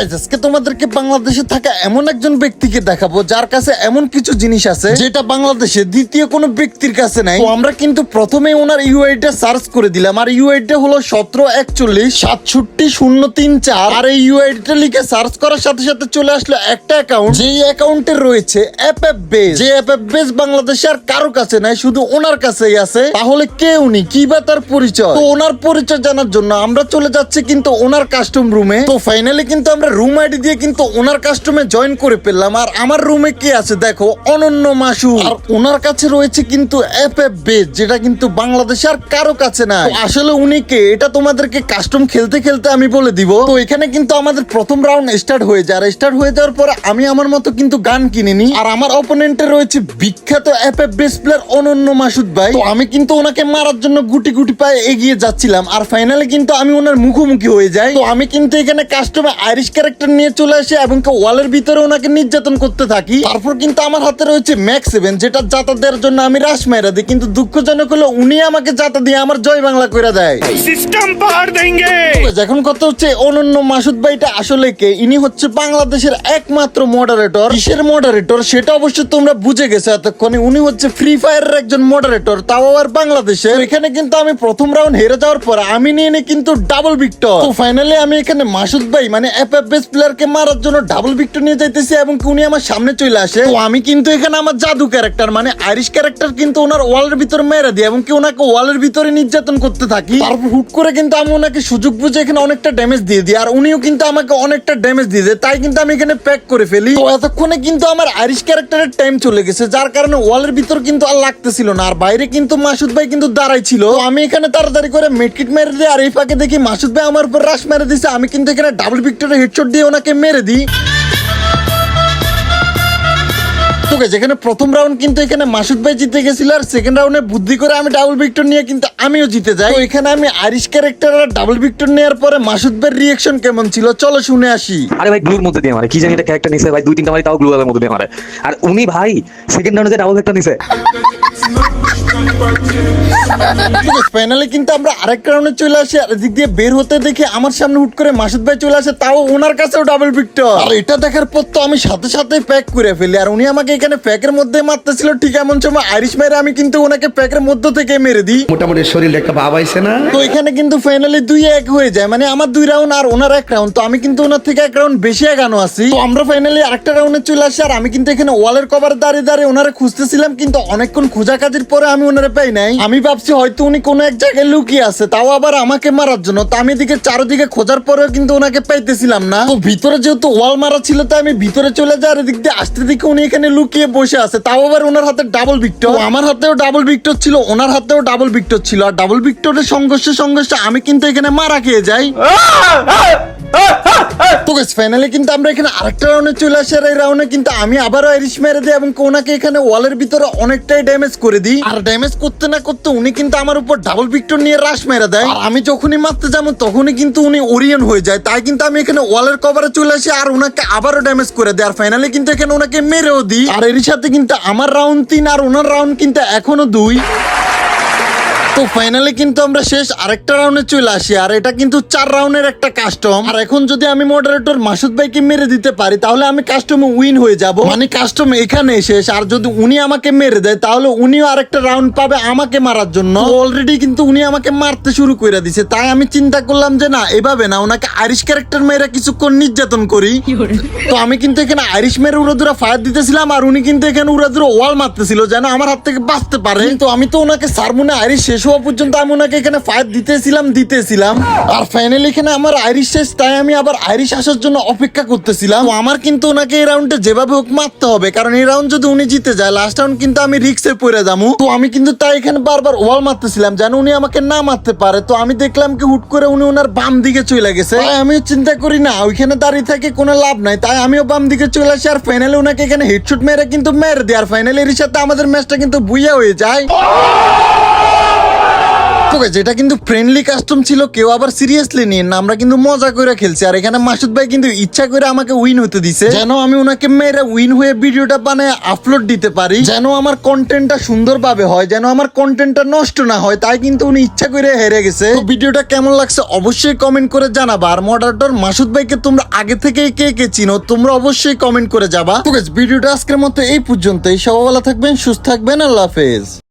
আজকে তোমাদেরকে বাংলাদেশে থাকা এমন একজন ব্যক্তিকে দেখাবো যার কাছে এমন কিছু জিনিস আছে যেটা বাংলাদেশে দ্বিতীয় কোনো ব্যক্তির কাছে নাই। তো আমরা কিন্তু প্রথমে ওনার ইউআইটা সার্চ করে দিলাম। আর ইউআইটা হলো সতেরো একচল্লিশ সাতষট্টি শূন্য তিন চার। আর এই ইউআইটা লিখে সার্চ করার সাথে সাথে চলে আসলো একটা অ্যাকাউন্ট যেই অ্যাকাউন্টে রয়েছে অ্যাপ অ্যাপ বেস যে অ্যাপ অ্যাপ বেস বাংলাদেশে আর কারও কাছে নাই, শুধু ওনার কাছেই আছে। তাহলে কে উনি? কি বা তার পরিচয়? তো ওনার পরিচয় জানার জন্য আমরা চলে যাচ্ছি কিন্তু ওনার কাস্টম রুমে তো ফাইনালি কিন্তু আমরা রুম আইডি দিয়ে কিন্তু ওনার কাস্টমে জয়েন করে ফেললাম। আর আমার রুমে কি আছে? দেখো, অনন্য মাসু। আর ওনার কাছে রয়েছে কিন্তু এফ এফ বেস যেটা কিন্তু বাংলাদেশে আর কারও কাছে তো আসলে উনি কে? এটা তোমাদেরকে কাস্টম খেলতে খেলতে আমি বলে দিব। তো এখানে কিন্তু আমাদের প্রথম রাউন্ড স্টার্ট হয়ে যায়। আর স্টার্ট হয়ে যাওয়ার পরে আমি আমার মতো কিন্তু গান কিনিনি। আর আমার অপোনেন্টে রয়েছে বিখ্যাত এফ এফ বেস প্লেয়ার অনন্য মাসুদ ভাই। তো আমি কিন্তু ওনাকে মারার জন্য গুটি গুটি পায়ে এগিয়ে যাচ্ছিলাম। আর ফাইনালি কিন্তু আমি ওনার মুখোমুখি হয়ে যাই। তো আমি কিন্তু এখানে কাস্টমে আইরিশ ক্যারেক্টার নিয়ে চলে আসে এবং ওয়ালের ভিতরে ওনাকে নির্যাতন করতে থাকি। তারপর কিন্তু আমার হাতে রয়েছে ম্যাক্স সেভেন যেটা জাতা দেওয়ার জন্য আমি রাস মেরা দিই। কিন্তু দুঃখজনক হলো উনি আমাকে জাতা দিয়ে আমার জয় বাংলা করে দেয়। সিস্টেম এখন কথা হচ্ছে অনন্য মাসুদ ভাইটা আসলে কে? ইনি হচ্ছে বাংলাদেশের একমাত্র মডারেটর কিসের মডারেটর সেটা অবশ্য তোমরা বুঝে গেছো এতক্ষণে। উনি হচ্ছে ফ্রি ফায়ারের একজন মডারেটর তাও আবার বাংলাদেশে। এখানে কিন্তু আমি প্রথম রাউন্ড হেরে যাওয়ার পর আমি নিয়ে নিই কিন্তু ডাবল ভিক্টর ফাইনালি আমি এখানে মাসুদ ভাই মানে অ্যাপে এফএফএস প্লেয়ারকে মারার জন্য ডাবল ভিক্টর নিয়ে যাইতেছি এবং উনি আমার সামনে চলে আসে। তো আমি কিন্তু এখানে আমার জাদু ক্যারেক্টার মানে আইরিশ ক্যারেক্টার কিন্তু ওনার ওয়ালের ভিতরে মেরে দিই এবং কি ওনাকে ওয়ালের ভিতরে নির্যাতন করতে থাকি। তারপর হুট করে কিন্তু আমি ওনাকে সুযোগ বুঝে এখানে অনেকটা ড্যামেজ দিয়ে দিই, আর উনিও কিন্তু আমাকে অনেকটা ড্যামেজ দিয়ে দেয়, তাই কিন্তু আমি এখানে প্যাক করে ফেলি। তো এতক্ষণে কিন্তু আমার আইরিশ ক্যারেক্টারের টাইম চলে গেছে, যার কারণে ওয়ালের ভিতর কিন্তু আর লাগতেছিল না, আর বাইরে কিন্তু মাসুদ ভাই কিন্তু দাঁড়াই ছিল। আমি এখানে তাড়াতাড়ি করে মেডকিট মেরে দিই, আর এই ফাঁকে দেখি মাসুদ ভাই আমার উপর রাশ মেরে দিছে, আমি কিন্তু এখানে ডাবল ভিক্টরে হেডশট দিয়ে ওনাকে মেরে দিই। তো guys, এখানে প্রথম রাউন্ড কিন্তু এখানে মাসুদ ভাই জিতে গেছিল আর সেকেন্ড রাউন্ডে বুদ্ধি করে আমি ডাবল ভিক্টর নিয়ে কিন্তু আমিও জিতে যাই। এখানে আমি আইরিশ ক্যারেক্টার আর ডাবল ভিক্টর নেওয়ার পরে মাসুদ ভাইয়ের রিয়েকশন কেমন ছিল? চলো শুনে আসি। আরে ভাই গ্লুর মধ্যে দিয়ে মারে। কি জানি এটা ক্যারেক্টার নিছে ভাই দুই তিনটা মারি তাও গ্লু এর মধ্যে দিয়ে মারে। আর উনি ভাই সেকেন্ড রাউন্ডে ডাবল একটা নিছে। ফাইনালি কিন্তু আমরা আরেকটা রাউন্ডে চলে আসি আর এদিক দিয়ে বের হতে দেখে আমার সামনে হুট করে মাসুদ ভাই চলে আসে তাও ওনার কাছেও ডাবল ভিক্টর আর এটা দেখার পর তো আমি সাথে সাথে প্যাক করে ফেলি আর উনি আমাকে এখানে প্যাকের মধ্যে মারতেছিল ঠিক এমন সময় আইরিশ মেরে আমি কিন্তু ওনাকে প্যাকের মধ্য থেকে মেরে দিই। মোটামুটি শরীরে একটা ভাব আইছে না? তো এখানে কিন্তু ফাইনালি দুই এক হয়ে যায় মানে আমার দুই রাউন্ড আর ওনার এক রাউন্ড তো আমি কিন্তু ওনার থেকে এক রাউন্ড বেশি এগানো আছি। তো আমরা ফাইনালি আরেকটা রাউন্ডে চলে আসি আর আমি কিন্তু এখানে ওয়ালের কভার দাঁড়িয়ে দাঁড়িয়ে ওনারে খুঁজতেছিলাম কিন্তু অনেকক্ষণ খোঁজা কাজের পরে আমি ওনারে পাই নাই। আমি ভাবছি হয়তো উনি কোনো এক জায়গায় লুকিয়ে আছে তাও আবার আমাকে মারার জন্য। তো আমি এদিকে চারদিকে খোঁজার পরেও কিন্তু ওনাকে পাইতেছিলাম না। তো ভিতরে যেহেতু ওয়াল মারা ছিল তো আমি ভিতরে চলে যাই আর এদিক দিয়ে আসতে দিকে উনি এখানে লুকিয়ে বসে আছে। তাও আবার ওনার হাতে ডাবল ভিক্টর আমার হাতেও ডাবল ভিক্টর ছিল ওনার হাতেও ডাবল ভিক্টর ছিল। আর ডাবল ভিক্টরের সংঘর্ষে সংঘর্ষে আমি কিন্তু এখানে মারা খেয়ে যাই। তো ফাইনালি কিন্তু আমরা এখানে আরেকটা রাউন্ডে চলে আসি আর এই রাউন্ডে কিন্তু আমি আবারও আইরিশ মেরে দিই এবং ওনাকে এখানে ওয়ালের ভিতরে অনেকটাই ড্যামেজ করে দিই। আর ড্যামেজ করতে না করতে উনি কিন্তু আমার উপর ডাবল ভিক্টর নিয়ে রাশ মেরে দেয়। আর আমি যখনই মারতে যাব, তখনই কিন্তু উনি ওরিয়ন হয়ে যায়। তাই কিন্তু আমি এখানে ওয়ালের কভারে চলে আসি আর ওনাকে আবারও ড্যামেজ করে দেয়। আর ফাইনালি কিন্তু এখানে ওনাকে মেরেও দিই। আর এর সাথে কিন্তু আমার রাউন্ড তিন আর ওনার রাউন্ড কিন্তু এখনও দুই। তো ফাইনালি কিন্তু আমরা শেষ আরেকটা রাউন্ডে চলে আসি, আর এটা কিন্তু চার রাউন্ডের একটা কাস্টম আর এখন যদি আমি মডারেটর মাসুদ ভাইকে মেরে দিতে পারি, তাহলে আমি কাস্টমে উইন হয়ে যাব। মানে কাস্টম এখানে শেষ, আর যদি উনি আমাকে মেরে দেয়, তাহলে উনিও আরেকটা রাউন্ড পাবে আমাকে মারার জন্য। অলরেডি কিন্তু উনি আমাকে মারতে শুরু করে দিছে, তাই আমি চিন্তা করলাম যে না, এভাবে না, ওনাকে আইরিশ ক্যারেক্টার মেয়েরা কিছুক্ষণ নির্যাতন করি। তো আমি কিন্তু এখানে আইরিশ মেরে উড়াদুরা ফায়ার দিতেছিলাম, আর উনি কিন্তু এখানে উড়াদুরা ওয়াল মারতেছিল, যেন আমার হাত থেকে বাঁচতে পারে। কিন্তু আমি তো ওনাকে সারমুনে আইরিশ শেষ হওয়া পর্যন্ত আমি ওনাকে এখানে ফায়ার দিতেছিলাম দিতেছিলাম। আর ফাইনালি এখানে আমার আইরিশ শেষ, তাই আমি আবার আইরিশ আসার জন্য অপেক্ষা করতেছিলাম। আমার কিন্তু ওনাকে এই রাউন্ডে যেভাবে হোক মারতে হবে, কারণ এই রাউন্ড যদি উনি জিতে যায় লাস্ট রাউন্ড কিন্তু আমি রিক্সে পড়ে যাব। তো আমি কিন্তু তাই এখানে বারবার ওয়াল মারতেছিলাম, যেন উনি আমাকে না মারতে পারে। তো আমি দেখলাম কি হুট করে উনি ওনার বাম দিকে চলে গেছে। তাই আমিও চিন্তা করি না, ওইখানে দাঁড়িয়ে থেকে কোনো লাভ নাই। তাই আমিও বাম দিকে চলে আসি, আর ফাইনালি ওনাকে এখানে হেডশট মেরে কিন্তু মেরে দিই। আর ফাইনালি এর সাথে আমাদের ম্যাচটা কিন্তু বুইয়া হয়ে যায়। তো guys, এটা কিন্তু ফ্রেন্ডলি কাস্টম ছিল কেউ আবার সিরিয়াসলি নিন না আমরা কিন্তু মজা করে খেলছি। আর এখানে মাসুদ ভাই কিন্তু ইচ্ছা করে আমাকে উইন হতে দিছে। যেন আমি ওনাকে মেয়েরা উইন হয়ে ভিডিওটা বানায় আপলোড দিতে পারি। যেন আমার কন্টেন্টটা সুন্দরভাবে হয় যেন আমার কন্টেন্টটা নষ্ট না হয় তাই কিন্তু উনি ইচ্ছা করে হেরে গেছে। তো ভিডিওটা কেমন লাগছে অবশ্যই কমেন্ট করে জানাবা। আর মডারেটর মাসুদ ভাইকে তোমরা আগে থেকেই কে কে চিনো তোমরা অবশ্যই কমেন্ট করে যাবা। তো ভিডিওটা আজকের মতো এই পর্যন্তই। সবাই ভালো থাকবেন সুস্থ থাকবেন আল্লাহ হাফেজ।